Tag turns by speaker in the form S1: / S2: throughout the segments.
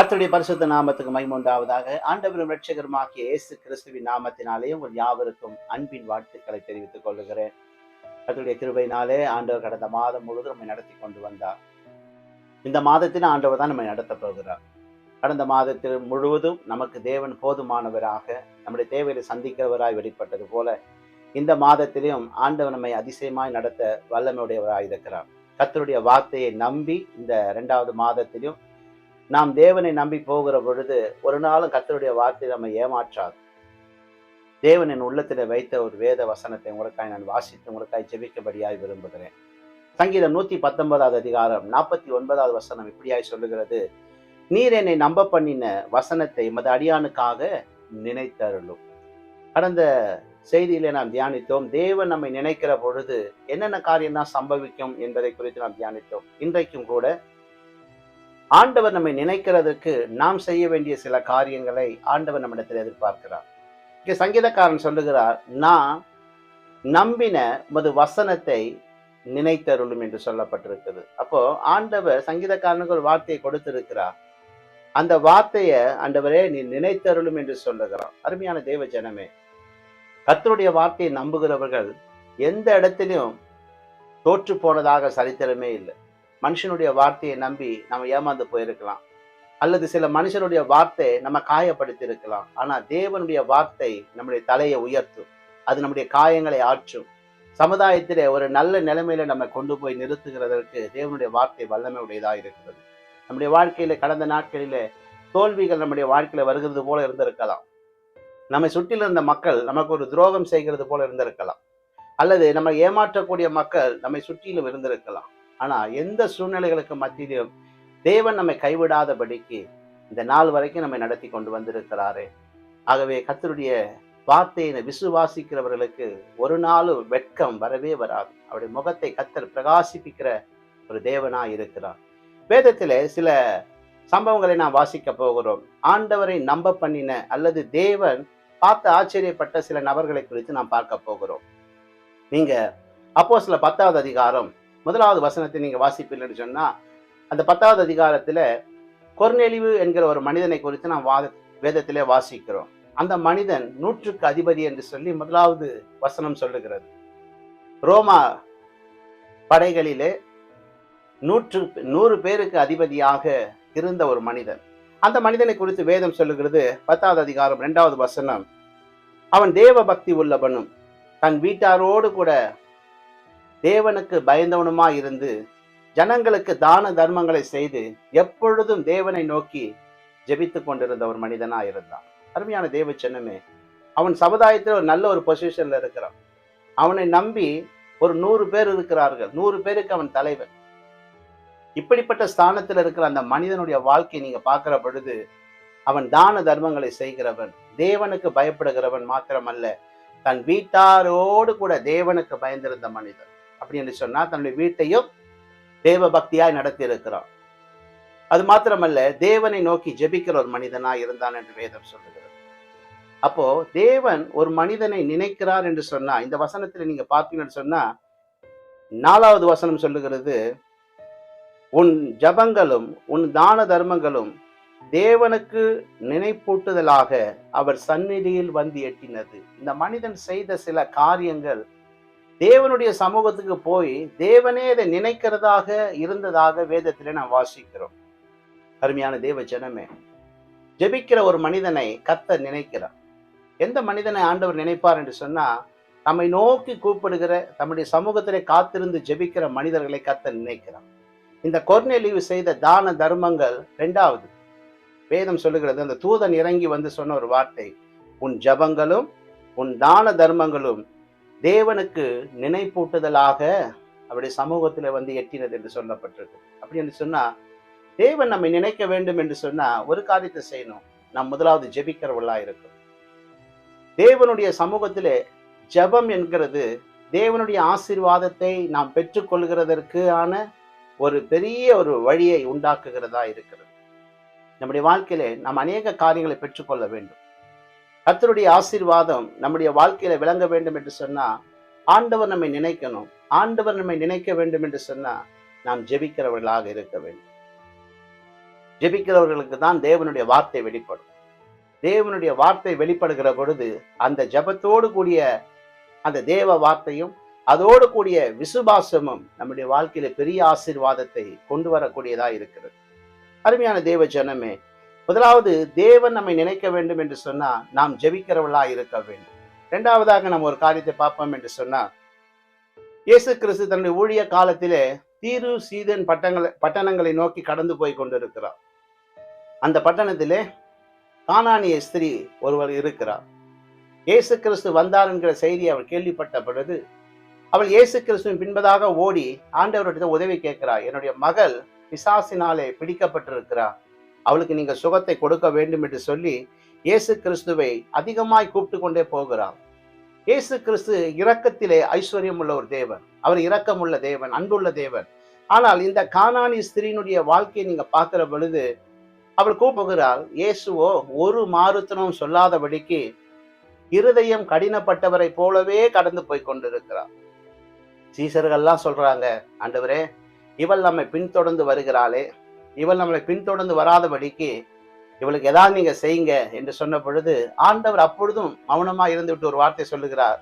S1: கர்த்தருடைய பரிசுத்த நாமத்துக்கு மைமுண்டாவதாக ஆண்டவரும் ரட்சகருமாகிய இயேசு கிறிஸ்துவின் நாமத்தினாலே உங்கள் யாவருக்கும் அன்பின் வாழ்த்துக்களை தெரிவித்துக் கொள்கிறேன். கர்த்தருடைய கிருபையினாலே ஆண்டவர் கடந்த மாதம் முழுவதும் நம்மை நடத்தி கொண்டு வந்தார். இந்த மாதத்தின் ஆண்டவர் தான் நம்மை நடத்தப் போகிறார். கடந்த மாதத்தில் முழுவதும் நமக்கு தேவன் போதுமானவராக நம்முடைய தேவையை சந்திக்கிறவராய் வெளிப்பட்டது போல இந்த மாதத்திலும் ஆண்டவர் நம்மை அதிசயமாய் நடத்த வல்லமையுடையவராக இருக்கிறார். கத்தருடைய வார்த்தையை நம்பி இந்த இரண்டாவது மாதத்திலும் நாம் தேவனை நம்பி போகிற பொழுது ஒரு நாளும் கத்தருடைய வார்த்தை நம்மை ஏமாற்றாது. தேவன் என் உள்ளத்தில் வைத்த ஒரு வேத வசனத்தை உங்களுக்காய் நான் வாசித்து உங்களுக்காய் ஜெபிக்கபடியாய் விரும்புகிறேன். சங்கீதம் நூத்தி பத்தொன்பதாவது அதிகாரம் நாற்பத்தி ஒன்பதாவது வசனம் இப்படியாய் சொல்லுகிறது. நீர் என்னை நம்ப பண்ணின வசனத்தை மது அடியானுக்காக நினைத்தருளும். கடந்த செய்தியிலே நாம் தியானித்தோம் தேவன் நம்மை நினைக்கிற பொழுது என்னென்ன காரியம் தான் சம்பவிக்கும் என்பதை குறித்து நாம் தியானித்தோம். இன்றைக்கும் கூட ஆண்டவர் நம்மை நினைக்கிறதுக்கு நாம் செய்ய வேண்டிய சில காரியங்களை ஆண்டவர் நம்மிடத்தில் எதிர்பார்க்கிறார். இங்கே சங்கீதக்காரன் சொல்லுகிறார் நான் நம்பின மது வசனத்தை நினைத்தருளும் என்று சொல்லப்பட்டிருக்குது. அப்போ ஆண்டவர் சங்கீதக்காரனுக்கு ஒரு வார்த்தையை கொடுத்திருக்கிறார். அந்த வார்த்தையை ஆண்டவரே நீ நினைத்தருளும் என்று சொல்லுகிறான் அருமையான தேவ ஜனமே கத்தருடைய வார்த்தையை நம்புகிறவர்கள் எந்த இடத்திலும் தோற்று போனதாக சரித்திரமே இல்லை. மனுஷனுடைய வார்த்தையை நம்பி நம்ம ஏமாந்து போயிருக்கலாம். அல்லது சில மனுஷனுடைய வார்த்தை நம்ம காயப்படுத்தி இருக்கலாம் ஆனா தேவனுடைய வார்த்தை நம்முடைய தலையை உயர்த்தும். அது நம்முடைய காயங்களை ஆற்றும். சமுதாயத்திலே ஒரு நல்ல நிலைமையில நம்ம கொண்டு போய் நிறுத்துகிறதற்கு தேவனுடைய வார்த்தை வல்லமை உடையதாக இருக்கிறது. நம்முடைய வாழ்க்கையில கடந்த நாட்களிலே தோல்விகள் நம்முடைய வாழ்க்கையில வருகிறது போல இருந்திருக்கலாம். நம்மை சுற்றில இருந்த மக்கள் நமக்கு ஒரு துரோகம் செய்கிறது போல இருந்திருக்கலாம். அல்லது நம்ம ஏமாற்றக்கூடிய மக்கள் நம்மை சுற்றிலும் இருந்திருக்கலாம். ஆனா எந்த சூழ்நிலைகளுக்கு மத்தியிலும் தேவன் நம்மை கைவிடாதபடிக்கு இந்த நாள் வரைக்கும் நம்மை நடத்தி கொண்டு வந்திருக்கிறாரே. ஆகவே கத்தருடைய வார்த்தையினை விசுவாசிக்கிறவர்களுக்கு ஒரு நாளும் வெட்கம் வரவே வராது. அவருடைய முகத்தை கத்தர் பிரகாசிப்பிக்கிற ஒரு தேவனா இருக்கிறார். வேதத்திலே சில சம்பவங்களை நாம் வாசிக்க போகிறோம். ஆண்டவரை நம்ப பண்ணின அல்லது தேவன் பார்த்து ஆச்சரியப்பட்ட சில நபர்களை குறித்து நாம் பார்க்க போகிறோம். நீங்க அப்போ சில பத்தாவது அதிகாரம் முதலாவது வசனத்தை நீங்க வாசிப்பீங்கன்னு சொன்னால் அந்த பத்தாவது அதிகாரத்துல கொர்நெலிவு என்கிற ஒரு மனிதனை குறித்து நாம் வாத வேதத்திலே வாசிக்கிறோம். அந்த மனிதன் நூற்றுக்கு அதிபதி என்று சொல்லி முதலாவது வசனம் சொல்லுகிறது. ரோமா படைகளிலே நூற்று நூறு பேருக்கு அதிபதியாக இருந்த ஒரு மனிதன். அந்த மனிதனை குறித்து வேதம் சொல்லுகிறது பத்தாவது அதிகாரம் இரண்டாவது வசனம். அவன் தேவ பக்தி உள்ளவனும் தன் வீட்டாரோடு கூட தேவனுக்கு பயந்தவனுமா இருந்து ஜனங்களுக்கு தான தர்மங்களை செய்து எப்பொழுதும் தேவனை நோக்கி ஜெபித்து கொண்டிருந்த ஒரு மனிதனா இருந்தான் அருமையான தேவ சின்னமே அவன் சமுதாயத்தில் ஒரு நல்ல ஒரு பொசிஷன்ல இருக்கிறான். அவனை நம்பி ஒரு நூறு பேர் இருக்கிறார்கள். நூறு பேருக்கு அவன் தலைவன். இப்படிப்பட்ட ஸ்தானத்தில் இருக்கிற அந்த மனிதனுடைய வாழ்க்கையை நீங்க பார்க்கிற பொழுது அவன் தான தர்மங்களை செய்கிறவன் தேவனுக்கு பயப்படுகிறவன் மாத்திரமல்ல தன் வீட்டாரோடு கூட தேவனுக்கு பயந்திருந்த மனிதன். அப்படி என்று சொன்னா தன்னுடைய வீட்டையும் தேவ பக்தியாய் நடத்தி இருக்கிறான் அது மாத்திரமல்ல தேவனை நோக்கி ஜெபிக்கிற ஒரு மனிதனா இருந்தான் என்று வேதம் சொல்லுகிறது. அப்போ தேவன் ஒரு மனிதனை நினைக்கிறார் என்று சொன்னா இந்த வசனத்துல நீங்க பார்த்தீங்கன்னு சொன்னா நாலாவது வசனம் சொல்லுகிறது உன் ஜபங்களும் உன் தான தர்மங்களும் தேவனுக்கு நினைப்பூட்டுதலாக அவர் சந்நிதியில் வந்து எட்டினது. இந்த மனிதன் செய்த சில காரியங்கள் தேவனுடைய சமூகத்துக்கு போய் தேவனே அதை நினைக்கிறதாக இருந்ததாக வேதத்தில் நாம் வாசிக்கிறோம். அருமையான தேவ ஜனமே ஜெபிக்கிற ஒரு மனிதனை கத்த நினைக்கிறார். எந்த மனிதனை ஆண்டவர் நினைப்பார் என்று சொன்னா நம்மை நோக்கி கூப்பிடுகிற தம்முடைய சமூகத்திலே காத்திருந்து ஜெபிக்கிற மனிதர்களை கத்த நினைக்கிறார். இந்த கொர்நெலிவு செய்த தான தர்மங்கள் ரெண்டாவது. வேதம் சொல்லுகிறது அந்த தூதன் இறங்கி வந்து சொன்ன ஒரு வார்த்தை உன் ஜபங்களும் உன் தான தர்மங்களும் தேவனுக்கு நினைப்பூட்டுதலாக அவருடைய சமூகத்தில் வந்து எட்டினது என்று சொல்லப்பட்டிருக்கு. அப்படி என்று சொன்னால் தேவன் நம்மை நினைக்க வேண்டும் என்று சொன்னால் ஒரு காரியத்தை செய்யணும். நாம் முதலாவது ஜெபிக்கிறவர்களா இருக்கும் தேவனுடைய சமூகத்திலே ஜெபம் என்கிறது தேவனுடைய ஆசீர்வாதத்தை நாம் பெற்றுக்கொள்கிறதற்கான ஒரு பெரிய ஒரு வழியை உண்டாக்குகிறதா இருக்கிறது. நம்முடைய வாழ்க்கையிலே நாம் அநேக காரியங்களை பெற்றுக்கொள்ள வேண்டும். கர்த்தருடைய ஆசீர்வாதம் நம்முடைய வாழ்க்கையில விளங்க வேண்டும் என்று சொன்னா ஆண்டவர் நம்மை நினைக்கணும். ஆண்டவர் நம்மை நினைக்க வேண்டும் என்று சொன்னா நாம் ஜெபிக்கிறவர்களாக இருக்க வேண்டும். ஜெபிக்கிறவர்களுக்கு தான் தேவனுடைய வார்த்தை வெளிப்படும். தேவனுடைய வார்த்தை வெளிப்படுகிற பொழுது அந்த ஜெபத்தோடு கூடிய அந்த தேவ வார்த்தையும் அதோடு கூடிய விசுவாசமும் நம்முடைய வாழ்க்கையில பெரிய ஆசீர்வாதத்தை கொண்டு வரக்கூடியதா இருக்கிறது. அருமையான தேவ ஜனமே முதலாவது தேவன் நம்மை நினைக்க வேண்டும் என்று சொன்னா நாம் ஜெபிக்கிறவளா இருக்க வேண்டும். இரண்டாவதாக நம்ம ஒரு காரியத்தை பார்ப்போம் என்று சொன்னா இயேசு கிறிஸ்து தன்னுடைய ஊழிய காலத்திலே தீரு சீதன் பட்டங்களை பட்டணங்களை நோக்கி கடந்து போய் கொண்டிருக்கிறார். அந்த பட்டணத்திலே கானானிய ஸ்திரீ ஒருவர் இருக்கிறார். இயேசு கிறிஸ்து வந்தார் என்கிற செய்தி அவள் கேள்விப்பட்ட பொழுது அவள் இயேசு கிறிஸ்துவின் பின்பதாக ஓடி ஆண்டவரிடத்தில் உதவி கேட்கிறார் என்னுடைய மகள் பிசாசினாலே பிடிக்கப்பட்டிருக்கிறார். அவளுக்கு நீங்கள் சுகத்தை கொடுக்க வேண்டும் என்று சொல்லி இயேசு கிறிஸ்துவை அதிகமாய் கூப்பிட்டு கொண்டே போகிறார். இயேசு கிறிஸ்து இரக்கத்திலே ஐஸ்வர்யம் உள்ள ஒரு தேவன். அவர் இரக்கமுள்ள தேவன் அன்புள்ள தேவன். ஆனால் இந்த காணாணி ஸ்திரீனுடைய வாழ்க்கையை நீங்க பார்க்கிற பொழுது அவள் கூப்புகிறாள் இயேசுவோ ஒரு மாறுத்தனும் சொல்லாதபடிக்கு இருதயம் கடினப்பட்டவரை போலவே கடந்து போய் கொண்டிருக்கிறார். சீசர்கள்லாம் சொல்றாங்க ஆண்டவரே இவள் நம்மை பின்தொடர்ந்து வருகிறாளே இவள் நம்மளை பின்தொடர்ந்து வராதபடிக்கு இவளுக்கு ஏதாவது நீங்க செய்யுங்க என்று சொன்ன பொழுது ஆண்டவர் அப்பொழுதும் மௌனமா இருந்து விட்டு ஒரு வார்த்தை சொல்லுகிறார்.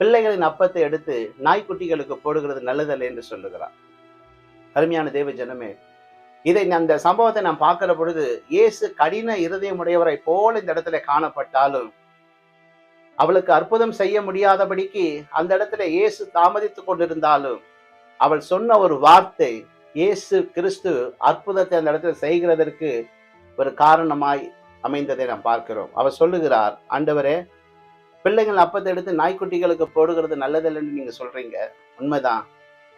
S1: பிள்ளைகளின் அப்பத்தை எடுத்து நாய்க்குட்டிகளுக்கு போடுகிறது நல்லதல்ல என்று சொல்லுகிறார். அருமையான தேவ ஜனமே இதை அந்த சம்பவத்தை நாம் பார்க்கிற பொழுது இயேசு கடின இருதயமுடையவரை போல இந்த இடத்துல காணப்பட்டாலும் அவளுக்கு அற்புதம் செய்ய முடியாதபடிக்கு அந்த இடத்துல இயேசு தாமதித்துக் கொண்டிருந்தாலும் அவள் சொன்ன ஒரு வார்த்தை இயேசு கிறிஸ்து அற்புதத்தை அந்த இடத்துல செய்கிறதற்கு ஒரு காரணமாய் அமைந்ததை நாம் பார்க்கிறோம். அவர் சொல்லுகிறார் ஆண்டவரே பிள்ளைகள் அப்பத்தை எடுத்து நாய்க்குட்டிகளுக்கு போடுகிறது நல்லதில்லைன்னு நீங்க சொல்றீங்க. உண்மைதான்.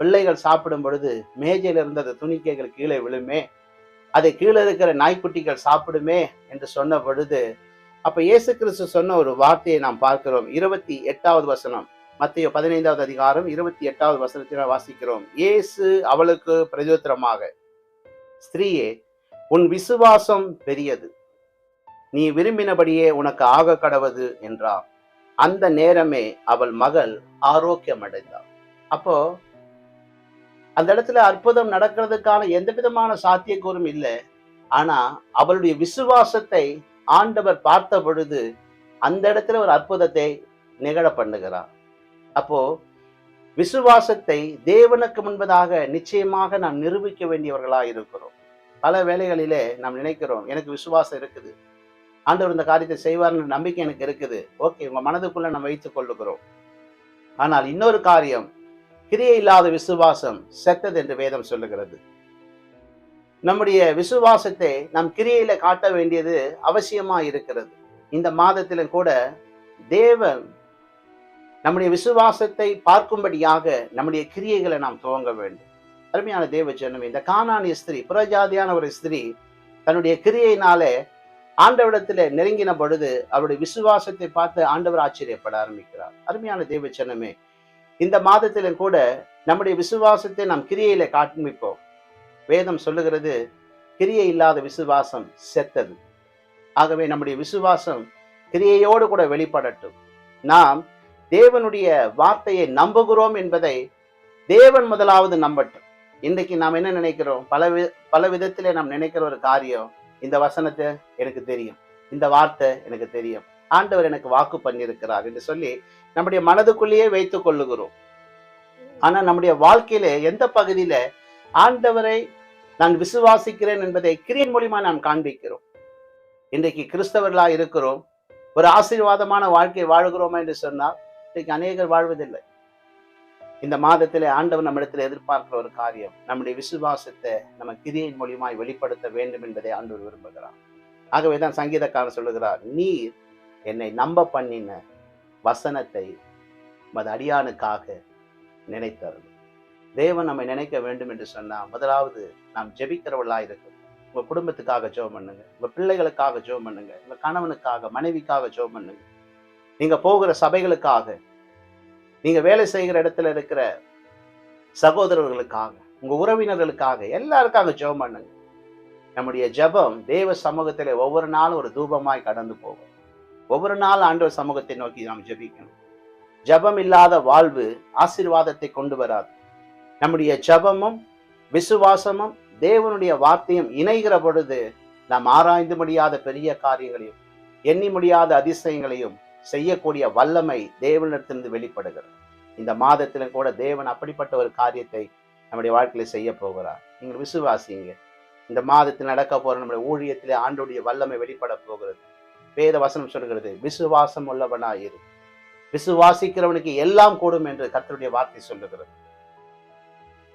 S1: பிள்ளைகள் சாப்பிடும் பொழுது மேஜையில இருந்த அந்த துணிக்கைகள் கீழே விழுமே அதை கீழே இருக்கிற நாய்க்குட்டிகள் சாப்பிடுமே என்று சொன்ன பொழுது அப்ப இயேசு கிறிஸ்து சொன்ன ஒரு வார்த்தையை நாம் பார்க்கிறோம். இருபத்தி எட்டாவது வசனம். மத்திய பதினைந்தாவது அதிகாரம் இருபத்தி எட்டாவது வசனத்தில் வாசிக்கிறோம். இயேசு அவளுக்கு பிரதியுத்தரமாக ஸ்திரீயே உன் விசுவாசம் பெரியது. நீ விரும்பினபடியே உனக்கு ஆக கடவது என்றார் அந்த நேரமே அவள் மகள் ஆரோக்கியம் அடைந்தாள் அப்போ அந்த இடத்துல அற்புதம் நடக்கிறதுக்கான எந்த விதமான சாத்தியக்கூறும் இல்லை. ஆனா அவளுடைய விசுவாசத்தை ஆண்டவர் பார்த்த பொழுது அந்த இடத்துல ஒரு அற்புதத்தை நிகழ பண்ணுகிறார். அப்போ விசுவாசத்தை தேவனுக்கு முன்பதாக நிச்சயமாக நாம் நிரூபிக்க வேண்டியவர்களா இருக்கிறோம். பல வேலைகளிலே நாம் நினைக்கிறோம் எனக்கு விசுவாசம் இருக்குது. ஆண்டவர் இந்த காரியத்தை செய்வார்னு நம்பிக்கை எனக்கு இருக்குது. ஓகே உங்க மனதுக்குள்ள நம்ம வைத்துக் கொள்ளுகிறோம். ஆனால் இன்னொரு காரியம் கிரியை இல்லாத விசுவாசம் செத்தது என்று வேதம் சொல்லுகிறது. நம்முடைய விசுவாசத்தை நம் கிரியையில காட்ட வேண்டியது அவசியமா இருக்கிறது. இந்த மாதத்திலும் கூட தேவன் நம்முடைய விசுவாசத்தை பார்க்கும்படியாக நம்முடைய கிரியைகளை நாம் துவங்க வேண்டும். அருமையான தேவ இந்த காணானிய ஸ்திரீ புறஜாதியான ஒரு ஸ்திரீ தன்னுடைய கிரியையினாலே ஆண்டவரிடத்தில் நெருங்கின பொழுது அவருடைய விசுவாசத்தை பார்த்து ஆண்டவர் ஆச்சரியப்பட ஆரம்பிக்கிறார். அருமையான தேவ ஜனமே இந்த மாதத்திலும் கூட நம்முடைய விசுவாசத்தை நாம் கிரியையில காண்பிப்போம். வேதம் சொல்லுகிறது கிரியை இல்லாத விசுவாசம் செத்தது. ஆகவே நம்முடைய விசுவாசம் கிரியையோடு கூட வெளிப்படட்டும். நாம் தேவனுடைய வார்த்தையை நம்புகிறோம் என்பதை தேவன் முதலாவது நம்பட்டும். இன்றைக்கு நாம் என்ன நினைக்கிறோம்? பல வி பல விதத்திலே நாம் நினைக்கிற ஒரு காரியம் இந்த வசனத்தை எனக்கு தெரியும். இந்த வார்த்தை எனக்கு தெரியும். ஆண்டவர் எனக்கு வாக்கு பண்ணியிருக்கிறார் என்று சொல்லி நம்முடைய மனதுக்குள்ளேயே வைத்துக் கொள்ளுகிறோம். ஆனா நம்முடைய வாழ்க்கையில எந்த பகுதியில ஆண்டவரை நான் விசுவாசிக்கிறேன் என்பதை கிரியன் மூலியமா நாம் காண்பிக்கிறோம். இன்றைக்கு கிறிஸ்தவர்களா இருக்கிறோம். ஒரு ஆசீர்வாதமான வாழ்க்கை வாழ்கிறோமா என்று சொன்னால் இன்றைக்கு அநேகர் வாழ்வதில்லை. இந்த மாதத்திலே ஆண்டவர் நம்மிடத்தில் எதிர்பார்க்கிற ஒரு காரியம் நம்முடைய விசுவாசத்தை நம்ம கிரியின் மூலியமாய் வெளிப்படுத்த வேண்டும் என்பதை ஆண்டவர் விரும்புகிறார். ஆகவே தான் சங்கீதக்காரன் சொல்லுகிறார் நீர் என்னை நம்ப பண்ணின வசனத்தை மது அடியானுக்காக நினைத்தரும் தேவன் நம்மை நினைக்க வேண்டும் என்று சொன்னால் முதலாவது நாம் ஜெபிக்கிறவர்களாக இருக்கும் உங்கள் குடும்பத்துக்காக ஜெபம் பண்ணுங்க உங்கள் பிள்ளைகளுக்காக ஜெபம் பண்ணுங்க உங்கள் கணவனுக்காக மனைவிக்காக ஜெபம் பண்ணுங்க. நீங்கள் போகிற சபைகளுக்காக நீங்க வேலை செய்கிற இடத்துல இருக்கிற சகோதரர்களுக்காக உங்க உறவினர்களுக்காக எல்லாருக்காக ஜெபம் பண்ணுங்க. நம்முடைய ஜெபம் தேவ சமூகத்திலே ஒவ்வொரு நாளும் ஒரு தூபமாய் கடந்து போகும். ஒவ்வொரு நாள் ஆண்டவர் சமூகத்தை நோக்கி நாம் ஜெபிக்கணும். ஜெபம் இல்லாத வாழ்வு ஆசீர்வாதத்தை கொண்டு வராது. நம்முடைய ஜெபமும் விசுவாசமும் தேவனுடைய வார்த்தையும் இணைகிற பொழுது நாம் ஆராய்ந்து முடியாத பெரிய காரியங்களையும் எண்ணி முடியாத அதிசயங்களையும் செய்யக்கூடிய வல்லமை தேவனிடத்திலிருந்து வெளிப்படுகிறது. இந்த மாதத்திலும் கூட தேவன் அப்படிப்பட்ட ஒரு காரியத்தை நம்முடைய வாழ்க்கையில செய்ய போகிறார். நீங்கள் விசுவாசிங்க இந்த மாதத்தில் நடக்க போற நம்முடைய ஊழியத்திலே ஆண்டுடைய வல்லமை வெளிப்பட போகிறது. வேத வசனம் சொல்கிறது விசுவாசம் உள்ளவனாயிரு விசுவாசிக்கிறவனுக்கு எல்லாம் கூடும் என்று கத்தருடைய வார்த்தை சொல்லுகிறது.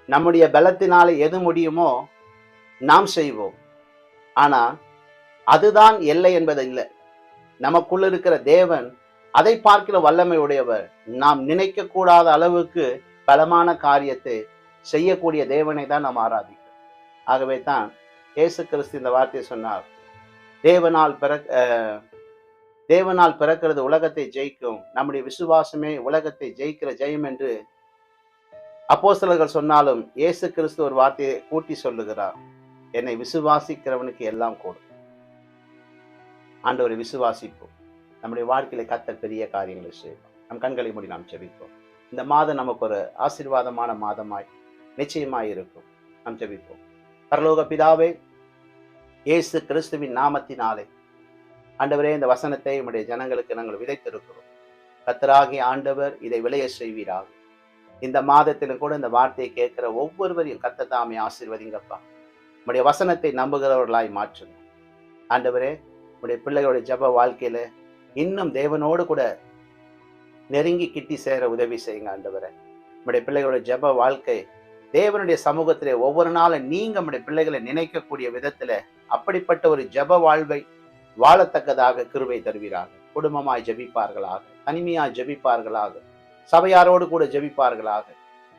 S1: நம்முடைய பலத்தினாலே எது முடியுமோ நாம் செய்வோம். ஆனா அதுதான் எல்லை என்பது இல்லை நமக்குள்ள இருக்கிற தேவன் அதை பார்க்கிற வல்லமை உடையவர். நாம் நினைக்க கூடாத அளவுக்கு பலமான காரியத்தை செய்யக்கூடிய தேவனை தான் நாம் ஆராதிக்கிறோம். ஆகவே தான் இயேசு கிறிஸ்து இந்த வார்த்தையை சொன்னார். தேவனால் பிற தேவனால் பிறக்கிறது உலகத்தை ஜெயிக்கும். நம்முடைய விசுவாசமே உலகத்தை ஜெயிக்கிற ஜெயம் என்று அப்போஸ்தலர்கள் சொன்னாலும் இயேசு கிறிஸ்து ஒரு வார்த்தையை கூட்டி சொல்லுகிறார். என்னை விசுவாசிக்கிறவனுக்கு எல்லாம் கூடும். ஆண்டவரை விசுவாசிப்போம். நம்முடைய வாழ்க்கையில கத்த பெரிய காரியங்களை செய்வோம் நம் கண்களை மூடி நாம் செபிப்போம் இந்த மாதம் நமக்கு ஒரு ஆசீர்வாதமான மாதமாய் நிச்சயமாய் இருக்கும். நாம் ஜெபிப்போம். பரலோக பிதாவே இயேசு கிறிஸ்துவின் நாமத்தினாலே ஆண்டவரே இந்த வசனத்தை உம்முடைய ஜனங்களுக்கு நாங்கள் விதைத்திருக்கிறோம். கத்தராகிய ஆண்டவர் இதை விளைய செய்வீராக. இந்த மாதத்திலும் கூட இந்த வார்த்தையை கேட்கிற ஒவ்வொருவரையும் கத்த தாமே ஆசீர்வதிங்கப்பா. உம்முடைய வசனத்தை நம்புகிறவர்களாய் மாற்றுங்க. ஆண்டவரே உடைய பிள்ளைகளுடைய ஜெப வாழ்க்கையில இன்னும் தேவனோடு கூட நெருங்கி கிட்டி சேர உதவி செய்யுங்க ஆண்டவரை. உம்முடைய பிள்ளைகளுடைய ஜெப வாழ்க்கை தேவனுடைய சமூகத்திலே ஒவ்வொரு நாளும் நீங்க நம்முடைய பிள்ளைகளை நினைக்கக்கூடிய விதத்துல அப்படிப்பட்ட ஒரு ஜெப வாழ்வை வாழத்தக்கதாக கிருவை தருவீராக. குடும்பமாய் ஜெபிப்பார்களாக தனிமையாய் ஜெபிப்பார்களாக சபையாரோடு கூட ஜெபிப்பார்களாக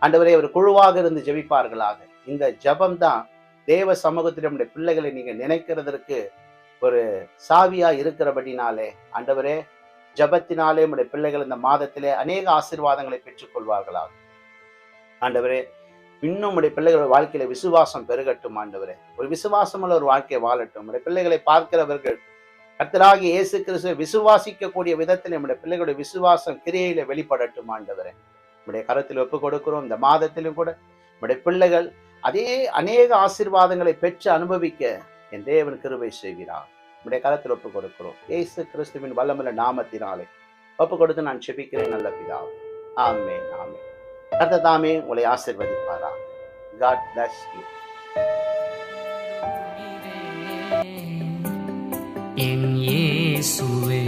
S1: ஆண்டவரே ஒரு குழுவாக இருந்து ஜெபிப்பார்களாக. இந்த ஜெபம் தான் தேவ சமூகத்தில் நம்முடைய பிள்ளைகளை நீங்க நினைக்கிறதற்கு ஒரு சாவியா இருக்கிறபடினாலே ஆண்டவரே ஜெபத்தினாலே உடைய பிள்ளைகள் இந்த மாதத்திலே அநேக ஆசீர்வாதங்களை பெற்றுக்கொள்வார்களாக. ஆண்டவரே இன்னும் உடைய பிள்ளைகளோட வாழ்க்கையில விசுவாசம் பெருகட்டும் ஆண்டவரே. ஒரு விசுவாசமுள்ள ஒரு வாழ்க்கையை வாழட்டும். உடைய பிள்ளைகளை பார்க்கிறவர்கள் கத்தராகி இயேசு கிறிஸ்துவை விசுவாசிக்கக்கூடிய விதத்தில் நம்முடைய பிள்ளைகளுடைய விசுவாசம் கிரியையில வெளிப்படட்டும் ஆண்டவரே. நம்முடைய கரத்தில் ஒப்பு கொடுக்கிறோம். இந்த மாதத்திலும் கூட நம்முடைய பிள்ளைகள் அதே அநேக ஆசீர்வாதங்களை பெற்று அனுபவிக்க என் தேவன் கிருபை செய்கிறார் நம்முடைய கரத்தில் ஒப்பு கொடுக்கிறோம் ஏசு கிறிஸ்துவின் வல்லமுள்ள நாமத்தினாலே ஒப்பு கொடுத்து நான் செபிக்கிறேன் நல்ல பிதாவே ஆமே ஆமே கர்த்த தாமே உங்களை ஆசிர்வதிப்பாரா காட் பிளஸ் யூ
S2: என் இயேசுவே